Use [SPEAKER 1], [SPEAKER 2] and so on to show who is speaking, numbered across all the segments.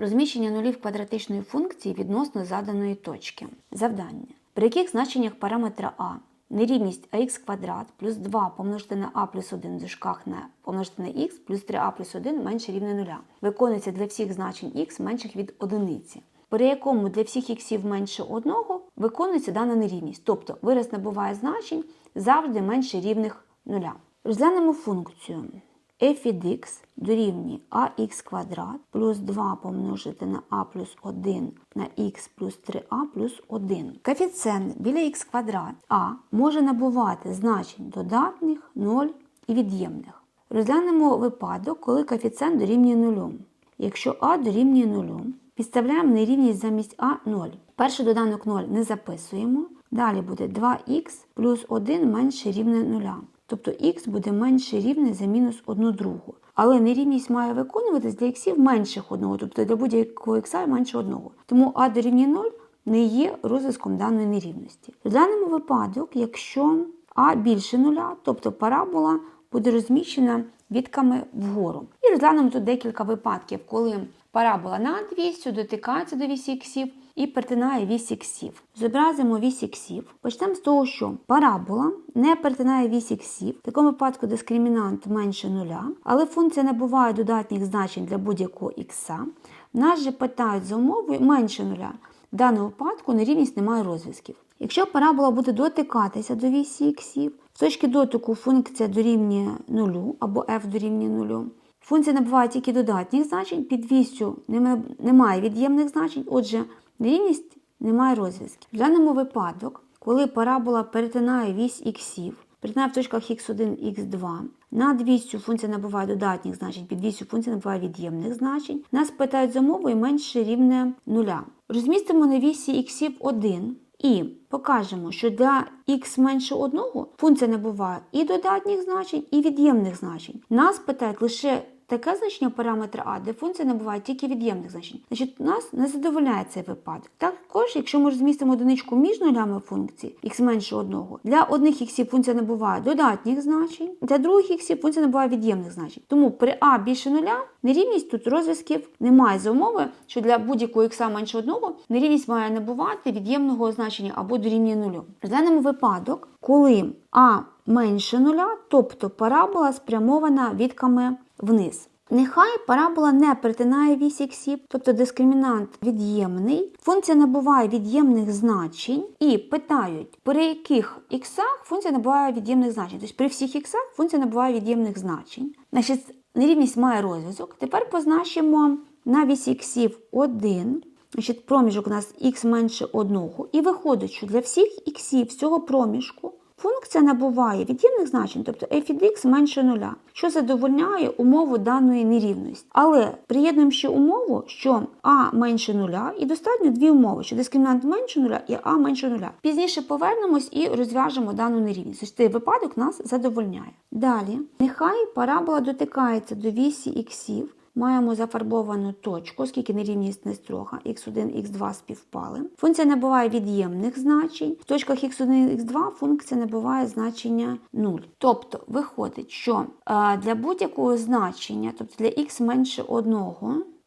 [SPEAKER 1] Розміщення нулів квадратичної функції відносно заданої точки. Завдання. При яких значеннях параметра а нерівність ах квадрат плюс 2 помножити на а плюс 1 в дужках на помножити на х плюс 3а плюс 1 менше рівне нуля. Виконується для всіх значень х менших від одиниці. При якому для всіх х менше одного виконується дана нерівність. Тобто вираз набуває значень завжди менше рівних нуля. Розглянемо функцію f від x дорівнює ax квадрат плюс 2 помножити на a плюс 1 на x плюс 3a плюс 1. Коефіцієнт біля x квадрат а може набувати значень додатних, 0 і від'ємних. Розглянемо випадок, коли коефіцієнт дорівнює 0. Якщо а дорівнює 0, підставляємо нерівність замість а 0. Перший доданок 0 не записуємо. Далі буде 2х плюс 1 менше рівне 0. Тобто х буде менше рівне за мінус 1 другу. Але нерівність має виконуватись для х менших 1, тобто для будь-якого х менше 1. Тому а дорівнює 0 не є розв'язком даної нерівності. В даному випадок, якщо а більше 0, тобто парабола буде розміщена відками вгору. І розглянемо тут декілька випадків, коли парабола над вісю дотикається до вісі іксів і перетинає вісь іксів. Зобразимо вісь іксів. Почнемо з того, що парабола не перетинає вісь іксів. В такому випадку дискримінант менше нуля, але функція набуває додатніх значень для будь-якого ікса. Нас же питають за умовою менше нуля. В даному випадку нерівність не має розв'язків. Якщо парабола буде дотикатися до вісі іксів, з точки дотику функція дорівнює нулю або f дорівнює нулю. Функція набуває тільки додатніх значень, під нема- немає від'ємних значень, отже, нерівність не має розв'язків. В даному випадок, коли парабола перетинає вісь іксів, перетинає в точках x1, x2, над вісю функція набуває додатніх значень, під вісю функція набуває від'ємних значень, нас питають за мовою менше рівне нуля. Розмістимо на вісі іксів 1 і покажемо, що для х менше 1 функція набуває і додатніх значень, і від'ємних значень. Нас питають лише таке значення параметра А, де функція набуває тільки від'ємних значень. Значить, нас не задовольняє цей випадок. Також, якщо ми розмістимо одиничку між нулями функції х менше 1, для одних іксів функція набуває додатніх значень, для других іксів функція набуває від'ємних значень. Тому при А більше нуля нерівність тут розв'язків немає за умови, що для будь-якого ікса менше 1 нерівність має набувати від'ємного значення або дорівнює нулю. Розглянемо випадок, коли А менше нуля, тобто парабола спрямована відками вниз. Нехай парабола не перетинає вісь іксів, тобто дискримінант від'ємний. Функція набуває від'ємних значень і питають, при яких іксах функція набуває від'ємних значень. Тобто при всіх іксах функція набуває від'ємних значень. Значить, нерівність має розв'язок. Тепер позначимо на вісі іксів 1. Значить, проміжок у нас х менше 1. І виходить, що для всіх іксів з цього проміжку Функція набуває від'ємних значень, тобто f від x менше нуля, що задовольняє умову даної нерівності. Але приєднуємо ще умову, що а менше нуля, і достатньо дві умови, що дискримінант менше нуля і а менше нуля. Пізніше повернемось і розв'яжемо дану нерівність. Ось цей випадок нас задовольняє. Далі, нехай парабола дотикається до вісі іксів. Маємо зафарбовану точку, оскільки нерівність не строга, x1, x2 співпали. Функція набуває від'ємних значень. В точках x1, x2 функція набуває значення 0. Тобто виходить, що е, для будь-якого значення, тобто для x менше 1,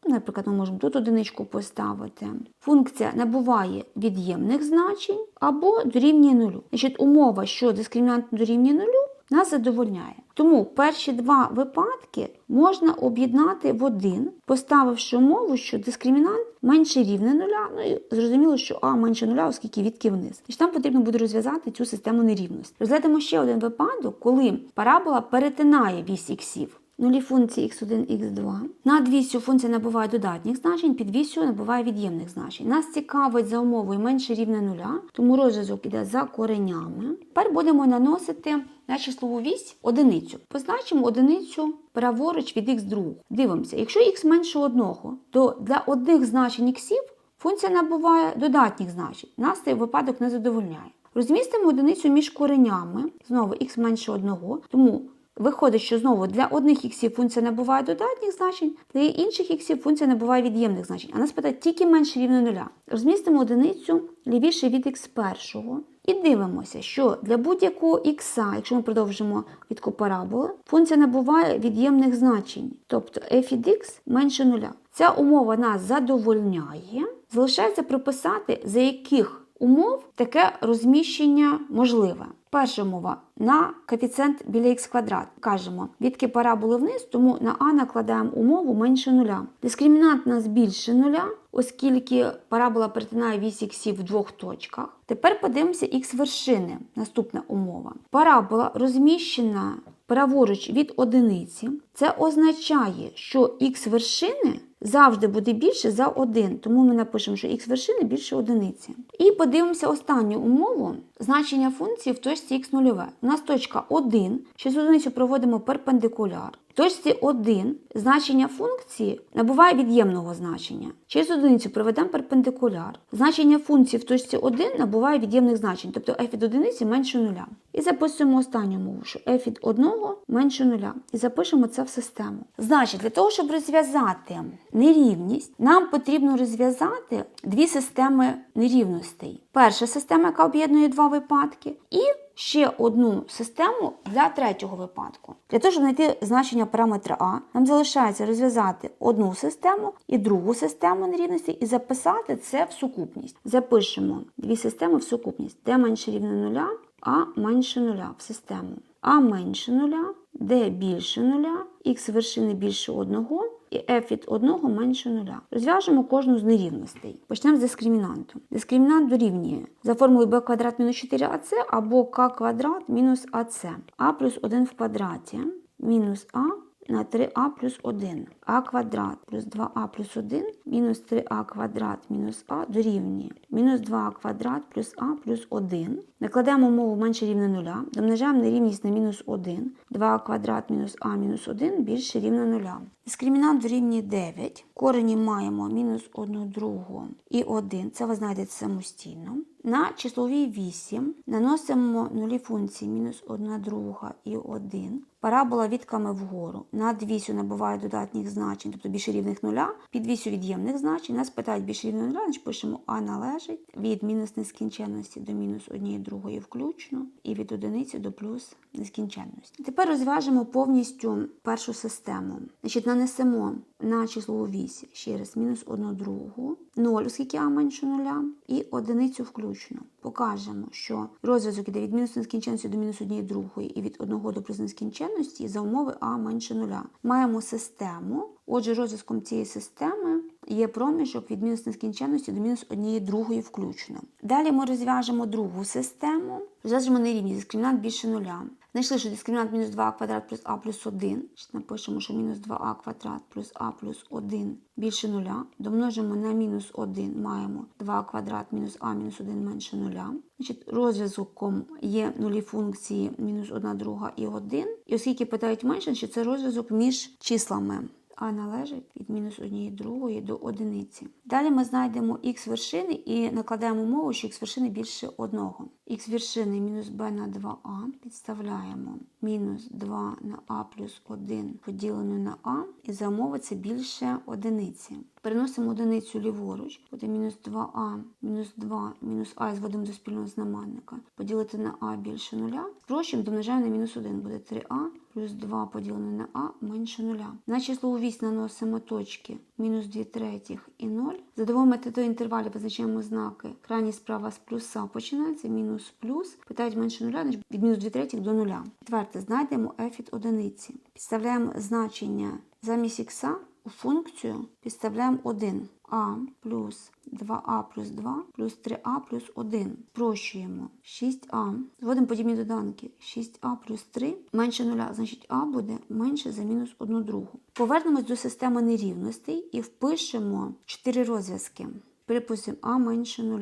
[SPEAKER 1] Наприклад, ми можемо тут одиничку поставити. Функція набуває від'ємних значень або дорівнює нулю. Значить, умова, що дискримінант дорівнює нулю, нас задовольняє. Тому перші два випадки можна об'єднати в один, поставивши умову, що дискримінант менше рівне нуля. Ну і зрозуміло, що А менше нуля, оскільки відки вниз. і там потрібно буде розв'язати цю систему нерівності. Розглянемо ще один випадок, коли парабола перетинає вісь іксів. Нулі функції x1, x2. Над вісю функція набуває додатніх значень, під вісю набуває від'ємних значень. Нас цікавить за умовою менше рівне нуля, тому розв'язок іде за коренями. Тепер будемо наносити на числову вісь одиницю. Позначимо одиницю праворуч від х2. Дивимося, якщо х менше одного, то для одних значень іксів функція набуває додатніх значень. Нас цей випадок не задовольняє. Розмістимо одиницю між коренями, знову х менше одного, тому Виходить, що знову для одних іксів функція набуває додатніх значень, для інших іксів функція набуває від'ємних значень. А нас питає тільки менше рівно нуля. Розмістимо одиницю лівіше від х першого. І дивимося, що для будь-якого х, якщо ми продовжимо відку параболи, функція набуває від'ємних значень, тобто f від x менше нуля. Ця умова нас задовольняє. Залишається прописати, за яких умов таке розміщення можливе. Перша умова на коефіцієнт біля х квадрат. Кажемо, відки параболи вниз, тому на а накладаємо умову менше нуля. Дискримінант у нас більше нуля, оскільки парабола перетинає вісь іксів в двох точках. Тепер подивимося х вершини. Наступна умова. Парабола розміщена праворуч від одиниці. Це означає, що х вершини завжди буде більше за 1, тому ми напишемо, що х вершини більше одиниці. І подивимося останню умову значення функції в точці х нульове. У нас точка 1, через одиницю проводимо перпендикуляр. Точці 1 значення функції набуває від'ємного значення. Через одиницю проведемо перпендикуляр. Значення функції в точці 1 набуває від'ємних значень, тобто f від одиниці менше нуля. І записуємо останню мову, що f від 1 менше нуля. І запишемо це в систему. Значить, для того, щоб розв'язати нерівність, нам потрібно розв'язати дві системи нерівностей. Перша система, яка об'єднує два випадки, і ще одну систему для третього випадку. Для того, щоб знайти значення параметра А, нам залишається розв'язати одну систему і другу систему нерівності і записати це в сукупність. Запишемо дві системи в сукупність, де менше рівне нуля, а менше нуля в систему. А менше нуля, d більше нуля, х вершини більше одного і f від 1 менше 0. Розв'яжемо кожну з нерівностей. Почнемо з дискримінанту. Дискримінант дорівнює за формулою b квадрат мінус 4ac або k квадрат мінус ac. а плюс 1 в квадраті мінус а на 3а плюс 1. а квадрат плюс 2а плюс 1 мінус 3а квадрат мінус а дорівнює мінус 2а квадрат плюс а плюс 1. Накладаємо умову менше рівне 0, домножаємо нерівність на мінус 1. 2а квадрат мінус а мінус 1 більше рівне 0. Дискримінант дорівнює 9. Корені маємо мінус 1 другу і 1. Це ви знайдете самостійно. На числовій 8 наносимо нулі функції мінус 1 друга і 1. Парабола відками вгору. Над вісю набуває додатніх значень, тобто більше рівних нуля. Під вісю від'ємних значень. Нас питають більше рівних нуля, значить пишемо А належить від мінус нескінченності до мінус 1 другої включно, і від одиниці до плюс нескінченності. Тепер розв'яжемо повністю першу систему. Значить, нанесемо на числову вісь ще раз мінус 1 другу, 0, оскільки а менше нуля, і одиницю включно. Покажемо, що розв'язок іде від мінус нескінченності до мінус однієї другої і від 1 до плюс нескінченності за умови а менше нуля. Маємо систему. Отже, розв'язком цієї системи є проміжок від мінус нескінченності до мінус однієї другої включно. Далі ми розв'яжемо другу систему. Розв'яжемо нерівність дискримінант більше нуля. Знайшли, що дискримінант мінус 2 квадрат плюс а плюс 1. Напишемо, що мінус 2а квадрат плюс а плюс 1 більше нуля. Домножимо на мінус 1, маємо 2 квадрат мінус а мінус 1 менше нуля. Значить, розв'язком є нулі функції мінус 1 друга і 1. І оскільки питають менше, значить це розв'язок між числами. А належить від мінус 1 другої до одиниці. Далі ми знайдемо х вершини і накладаємо умову, що х вершини більше 1. х вершини мінус b на 2а підставляємо мінус 2 на а плюс 1 поділено на а, і за умови це більше одиниці. Переносимо одиницю ліворуч, буде мінус 2а, мінус 2, мінус а і зводимо до спільного знаменника. Поділити на а більше нуля. Спрощуємо, домножаємо на мінус 1, буде 3а, плюс 2 поділене на а менше нуля. На числову вісь наносимо точки мінус 2 третіх і 0. За двома методою інтервалів позначаємо знаки. Крайній справа з плюса починається, мінус плюс. Питають менше нуля, значить від мінус 2 третіх до нуля. Четверте, знайдемо f від одиниці. Підставляємо значення замість х у функцію, підставляємо 1. А плюс 2а плюс 2 плюс 3а плюс 1. Спрощуємо 6а. Зводимо подібні доданки. 6а плюс 3 менше 0, значить а буде менше за мінус 1 другу. Повернемось до системи нерівностей і впишемо 4 розв'язки. Припустимо а менше 0.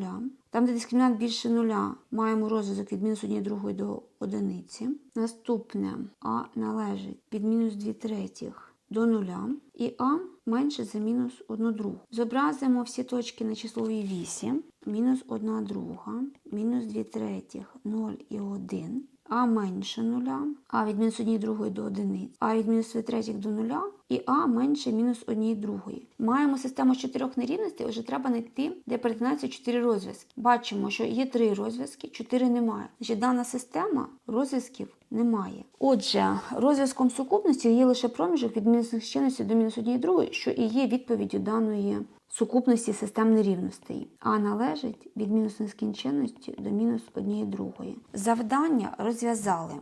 [SPEAKER 1] Там, де дискримінант більше нуля, маємо розв'язок від мінус 1 другої до одиниці. Наступне а належить від мінус 2 третіх до нуля і а менше за мінус 1 другу. Зобразимо всі точки на числовій вісі. Мінус 1 друга, мінус 2 третіх, 0 і 1. А менше нуля, а від мінус 1 другої до одиниць, а від мінус 2 третіх до нуля, і А менше мінус однієї другої. Маємо систему з чотирьох нерівностей, отже, треба знайти, де перетинаються чотири розв'язки. Бачимо, що є три розв'язки, чотири немає. Значить, дана система розв'язків немає. Отже, розв'язком сукупності є лише проміжок від мінус нескінченності до мінус однієї другої, що і є відповіддю даної сукупності систем нерівностей, а належить від мінус нескінченності до мінус однієї другої. Завдання розв'язали.